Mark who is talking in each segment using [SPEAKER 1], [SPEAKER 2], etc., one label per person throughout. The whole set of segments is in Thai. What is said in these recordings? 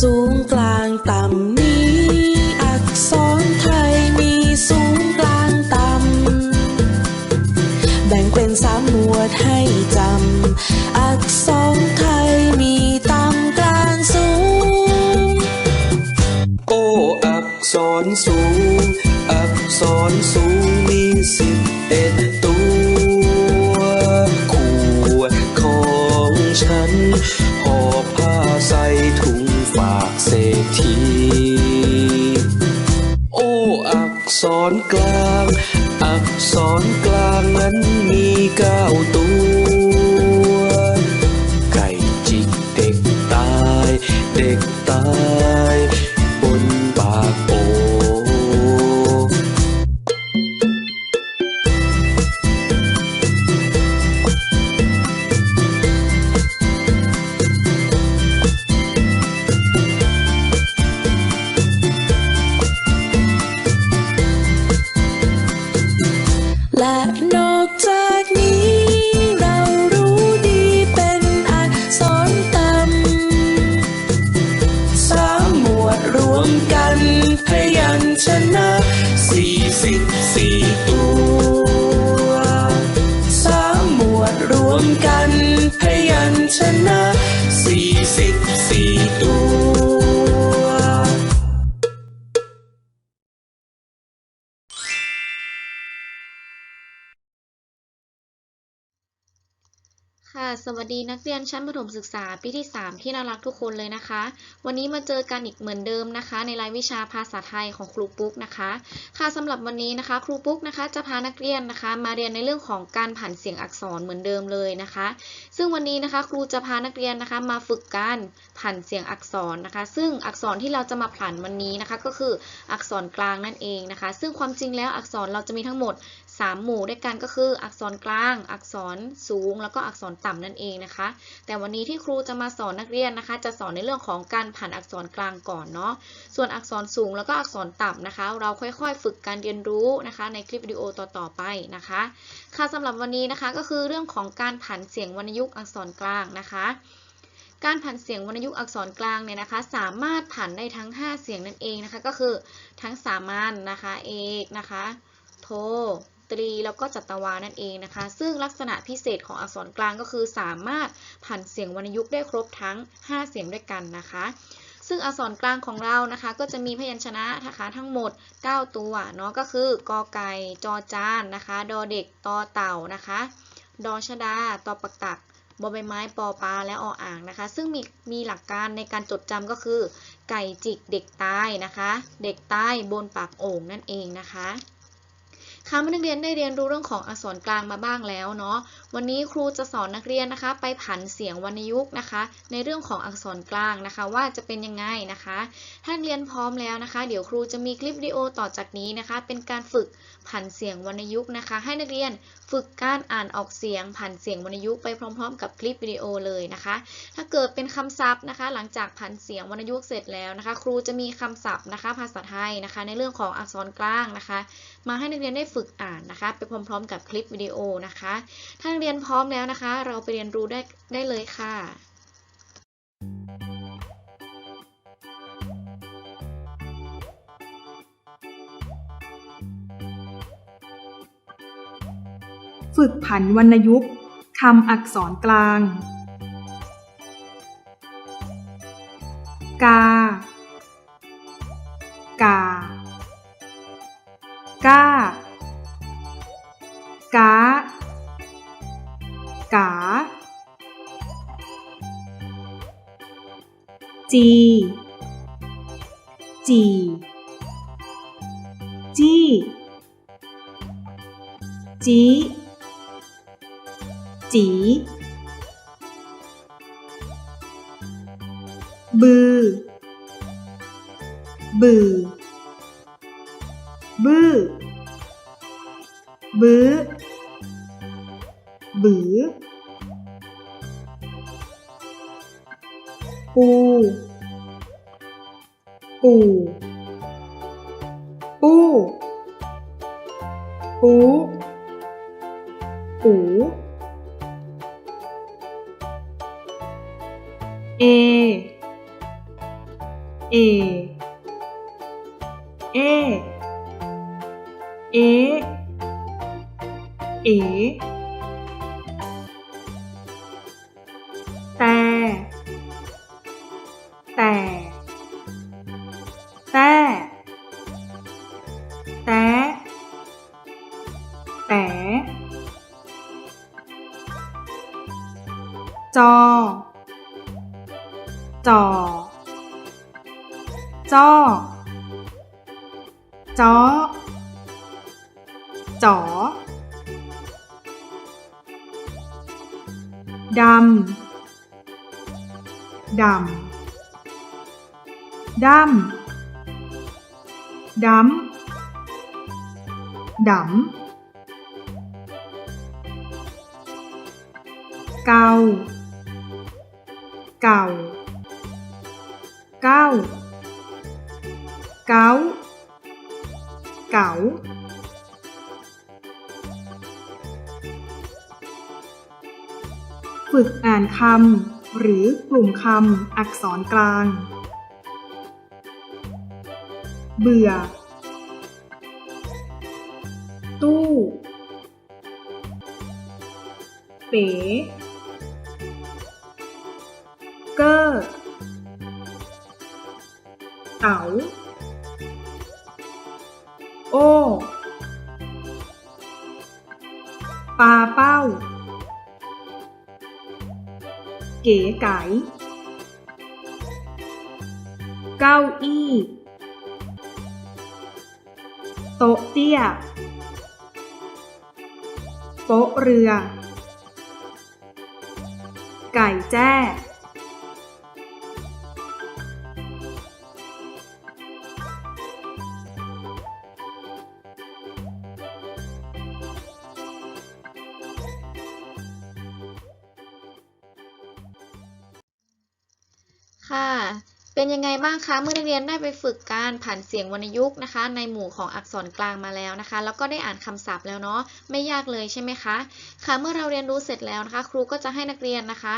[SPEAKER 1] สูงกลางต่ำ ตัวสา
[SPEAKER 2] ม
[SPEAKER 1] หมวดรวมกันพยัญชนะสี่สิบสี่ตัว
[SPEAKER 3] ค่ะสวัสดีนักเรียนชั้นประถมศึกษาปีที่ 3 ที่น่ารักทุกคนเลยนะคะ วันนี้มาเจอกันอีกเหมือนเดิมนะคะ ในรายวิชาภาษาไทยของครูปุ๊กนะคะค่ะสำหรับวันนี้นะคะ ครูปุ๊กนะคะจะพานักเรียนนะคะ มาเรียนในเรื่องของการผันเสียงอักษรเหมือนเดิมเลยนะคะ ซึ่งวันนี้นะคะครูจะพานักเรียนนะคะ มาฝึกการผันเสียงอักษรนะคะ ซึ่งอักษรที่เราจะมาผันวันนี้นะคะ ก็คืออักษรกลางนั่นเองนะคะ ซึ่งความจริงแล้วอักษรเราจะมีทั้งหมด 3 หมู่ด้วยกันก็คืออักษรกลาง อักษรสูง แล้วก็อักษรต่ำนั่นเองนะคะ แต่วันนี้ที่ครูจะมาสอนนักเรียนนะคะ จะสอนในเรื่องของการผันอักษรกลางก่อนเนาะ ส่วนอักษรสูงแล้วก็อักษรต่ำนะคะ เราค่อยๆ ฝึกการเรียนรู้นะคะ ในคลิปวิดีโอต่อๆไปนะคะ ค่ะสำหรับวันนี้นะคะก็คือเรื่องของการผันเสียงวรรณยุกต์อักษรกลางนะคะการผันเสียงวรรณยุกต์อักษรกลางเนี่ยนะคะ สามารถผันได้ทั้ง 5 เสียงนั่นเองนะคะ ก็คือทั้งสามัญนะคะ เอกนะคะ โท ตรี แล้วก็จัตวานั่นเองนะคะ ซึ่งลักษณะพิเศษของอักษรกลางก็คือสามารถผันเสียงวรรณยุกต์ได้ครบทั้ง 5 เสียงด้วยกันนะคะ ซึ่งอักษรกลางของเรานะคะ ก็จะมีพยัญชนะนะคะทั้งหมด 9 ตัวเนาะก็คือกอไก่จอจานนะคะดอเด็กตอเต่านะคะดอชดาตอปักตักบอใบไม้ปอปลาและออ่างนะคะ ซึ่งมีมีหลักการในการจดจำก็คือ ไก่จิกเด็กตายนะคะ เด็กตายบนปากโอ่งนั่นเองนะคะ ค่ะเมื่อนักเรียนได้เรียนรู้เรื่องของอักษรกลางมาบ้างแล้วเนาะ วันนี้ครูจะสอนนักเรียนนะคะ ไปผันเสียงวรรณยุกต์นะคะ ในเรื่องของอักษรกลางนะคะ ว่าจะเป็นยังไงนะคะ ถ้าเรียนพร้อมแล้วนะคะ เดี๋ยวครูจะมีคลิปวิดีโอต่อจากนี้นะคะ เป็นการฝึกผันเสียงวรรณยุกต์นะคะ ให้นักเรียนฝึกการอ่านออกเสียงผันเสียงวรรณยุกต์ไปพร้อม ๆ กับคลิปวิดีโอเลยนะคะ ถ้าเกิดเป็นคำศัพท์นะคะ หลังจากผันเสียงวรรณยุกต์เสร็จแล้วนะคะ ครูจะมีคำศัพท์นะคะ ภาษาไทยนะคะ ในเรื่องของอักษรกลางนะคะ มาให้นักเรียนได้ฝึกอ่านนะคะ ไปพร้อม ๆ กับคลิปวิดีโอนะคะ ถ้าเรียนพร้อมแล้วนะคะ เราไปเรียนรู้ได้ได้เลยค่ะ
[SPEAKER 4] ฝึกผันวรรณยุกต์คำอักษรกลาง จี จี จี้ จี จี บือ บือ บื้อ บื้อ บือ ปูปูปูปูปูเอเอเจอจอจอจอจอดำ ดำ ดำ ดำ ดำ เกา เก่าเก้าเก้าเก๋าฝึกอ่านคำหรือกลุ่มคำอักษรกลาง เบื่อ ตู้ เป๋ เต๋าโอปลาเป้า เก๋ไก๋เก้าอี้ โต๊ะเตี้ย โป๊ะเรือ ไก่แจ้
[SPEAKER 3] ค่ะ เป็นยังไงบ้างคะ เมื่อนักเรียนได้ไปฝึกการผันเสียงวรรณยุกต์นะคะ ในหมู่ของอักษรกลางมาแล้วนะคะ แล้วก็ได้อ่านคำศัพท์แล้วเนาะ ไม่ยากเลยใช่ไหมคะ ค่ะ เมื่อเราเรียนรู้เสร็จแล้วนะคะ ครูก็จะให้นักเรียนนะคะ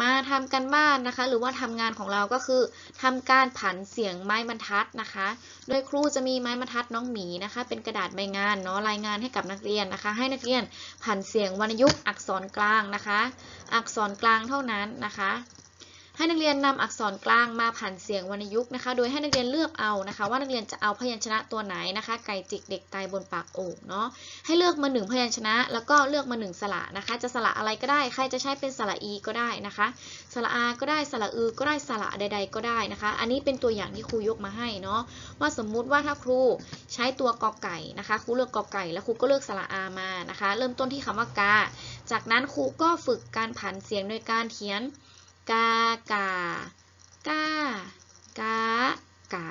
[SPEAKER 3] มาทำกันบ้านนะคะ หรือว่าทำงานของเราก็คือทำการผันเสียงไม้บรรทัดนะคะ โดยครูจะมีไม้บรรทัดน้องหมีนะคะ เป็นกระดาษใบงานเนาะ รายงานให้กับนักเรียนนะคะ ให้นักเรียนผันเสียงวรรณยุกต์อักษรกลางนะคะ อักษรกลางเท่านั้นนะคะ ให้นักเรียนนำอักษรกลางมาผันเสียงวรรณยุกต์นะคะ โดยให้นักเรียนเลือกเอานะคะ ว่านักเรียนจะเอาพยัญชนะตัวไหนนะคะ ไก่จิกเด็กตายบนปากโอ่งเนาะ ให้เลือกมาหนึ่งพยัญชนะ แล้วก็เลือกมาหนึ่งสระนะคะ จะสระอะไรก็ได้ ใครจะใช้เป็นสระอีก็ได้นะคะ สระอาก็ได้ สระอือ ก็ได้ สระใด ๆ ก็ได้นะคะ อันนี้เป็นตัวอย่างที่ครูยกมาให้เนาะ ว่าสมมุติว่าถ้าครูใช้ตัวกอไก่นะคะ ครูเลือกกอไก่ แล้วครูก็เลือกสระอามานะคะ เริ่มต้นที่คำว่ากา จากนั้นครูก็ฝึกการผันเสียงโดยการเขียน กากากากากา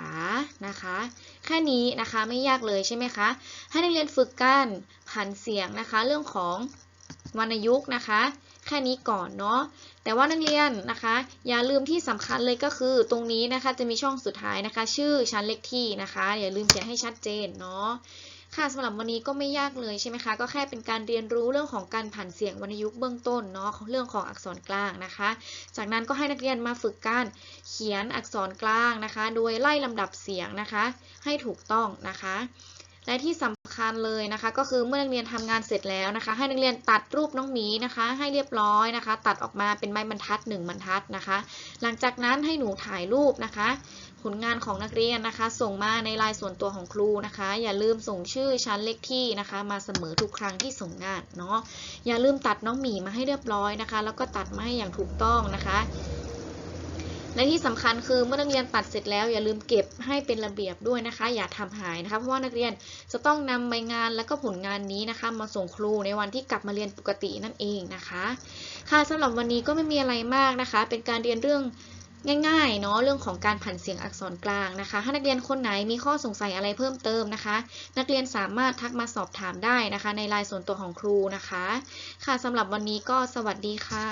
[SPEAKER 3] นะคะ แค่นี้นะคะไม่ยากเลยใช่ไหมคะ ให้นักเรียนฝึกการผันเสียงนะคะ เรื่องของวรรณยุกต์นะคะ แค่นี้ก่อนเนาะแต่ว่านักเรียนนะคะ อย่าลืมที่สำคัญเลยก็คือ ตรงนี้นะคะจะมีช่องสุดท้ายนะคะ ชื่อชั้นเลขที่นะคะ อย่าลืมเขียนให้ชัดเจนเนาะ ค่ะสำหรับวันนี้ก็ไม่ยากเลยใช่ไหมคะก็แค่เป็นการเรียนรู้เรื่องของการผ่านเสียงวรรณยุกต์เบื้องต้นเนาะเรื่องของอักษรกลางนะคะ จากนั้นก็ให้นักเรียนมาฝึกการเขียนอักษรกลางนะคะ โดยไล่ลำดับเสียงนะคะ ให้ถูกต้องนะคะ และที่สำคัญเลยนะคะ ก็คือเมื่อนักเรียนทำงานเสร็จแล้วนะคะ ให้นักเรียนตัดรูปน้องหมีนะคะ ให้เรียบร้อยนะคะ ตัดออกมาเป็นไม้บรรทัดหนึ่งบรรทัดนะคะ หลังจากนั้นให้หนูถ่ายรูปนะคะ ผลงานของนักเรียนนะคะ ส่งมาในลน์ส่วนตัวของครูนะคะ อย่าลืมส่งชื่อชั้นเลขที่นะคะ มาเสมอทุกครั้งที่ส่งงานเนาะอย่าลืมตัดน้องหมีมาให้เรียบร้อยนะคะ แล้วก็ตัดมาให้อย่างถูกต้องนะคะ และที่สำคัญคือเมื่อนักเรียนตัดเสร็จแล้ว อย่าลืมเก็บให้เป็นระเบียบด้วยนะคะ อย่าทำหายนะคะเพราะว่านักเรียนจะต้องนำใบงานและก็ผลงานนี้นะคะ มาส่งครูในวันที่กลับมาเรียนปกตินั่นเองนะคะ ค่ะสำหรับวันนี้ก็ไม่มีอะไรมากนะคะ เป็นการเรียนเรื่องง่ายๆเนาะเรื่องของการผันเสียงอักษรกลางนะคะ ถ้านักเรียนคนไหนมีข้อสงสัยอะไรเพิ่มเติมนะคะ นักเรียนสามารถทักมาสอบถามได้นะคะ ในไลน์ส่วนตัวของครูนะคะ ค่ะสำหรับวันนี้ก็สวัสดีค่ะ